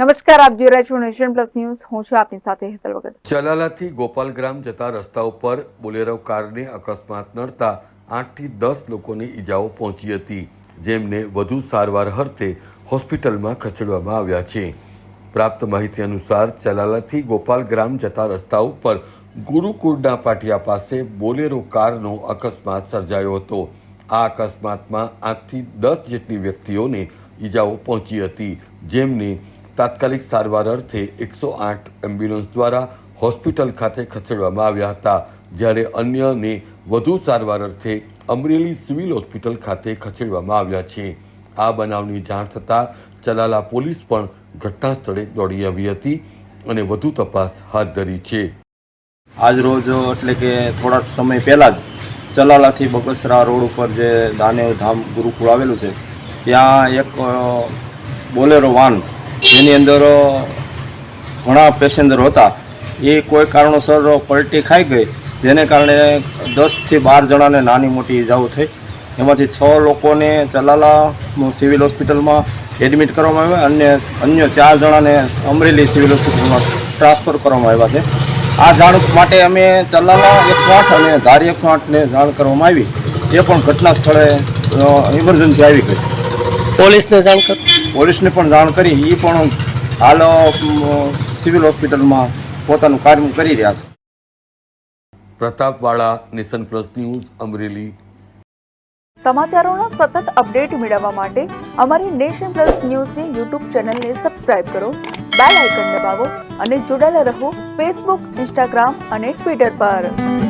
નમસ્કાર, આપ જોઈ રહ્યા છો નેશન પ્લસ ન્યૂઝ. હું છું આપની સાથે હેતલ વગર. ચલાલાથી ગોપાલગ્રામ જતા રસ્તા ઉપર બોલેરો કારને અકસ્માત નડતા આઠથી દસ લોકોને ઈજાઓ પહોંચી હતી, જેમને વધુ સારવાર અર્થે હોસ્પિટલમાં ખસેડવામાં આવ્યા છે. પ્રાપ્ત માહિતી અનુસાર ચલાલાથી ગોપાલગ્રામ જતા રસ્તા ઉપર ગુરુકુળના પાટિયા પાસે બોલેરો કારનો અકસ્માત સર્જાયો હતો. આ અકસ્માતમાં આઠથી દસ જેટલી વ્યક્તિઓને ઈજાઓ પહોંચી હતી, જેમને તાત્કાલિક સારવાર અર્થે એકસો આઠ એમ્બ્યુલન્સ દ્વારા હોસ્પિટલ ખાતે ખસેડવામાં આવ્યા હતા, જ્યારે અન્યને વધુ સારવાર અર્થે અમરેલી સિવિલ હોસ્પિટલ ખાતે ખસેડવામાં આવ્યા છે. આ બનાવની જાણ થતાં ચલાલા પોલીસ પણ ઘટના સ્થળે દોડી આવી હતી અને વધુ તપાસ હાથ ધરી છે. આજ રોજ, એટલે કે થોડાક સમય પહેલાં જ ચલાલાથી બગસરા રોડ ઉપર જે દાનેવ ધામ ગુરુકુળ આવેલું છે, ત્યાં એક બોલેરો વાન જેની અંદર ઘણા પેસેન્જર હતા. એ કોઈ કારણોસર પલટી ખાઈ ગઈ. જેને કારણે દસથી બાર જણાને નાની મોટી ઇજાઓ થઈ. એમાંથી છ લોકોને ચલાલા સિવિલ હોસ્પિટલમાં એડમિટ કરવામાં આવ્યા. અને અન્ય ચાર જણાને અમરેલી સિવિલ હોસ્પિટલમાં ટ્રાન્સફર કરવામાં આવ્યા છે. આ જાણ માટે અમે ચલાલા એકસો આઠ અને ધારી એકસો આઠને જાણ કરવામાં આવી. એ પણ ઘટના સ્થળે ઇમરજન્સી આવી ગઈ. પોલીસને જાણ કર પોલીસને પણ જાણ કરી. એ પણ હાલ સિવિલ હોસ્પિટલમાં પોતાનું કાર્ય કરી રહ્યા છે. પ્રતાપવાળા નેશન પ્લસ ન્યૂઝ અમરેલી. સમાચારોના સતત અપડેટ મેળવવા માટે અમારી નેશન પ્લસ ન્યૂઝની યુટ્યુબ ચેનલને સબસ્ક્રાઇબ કરો બેલ આઇકન દબાવો અને જોડાયેલા રહો ફેસબુક ઇન્સ્ટાગ્રામ અને ટ્વિટર પર.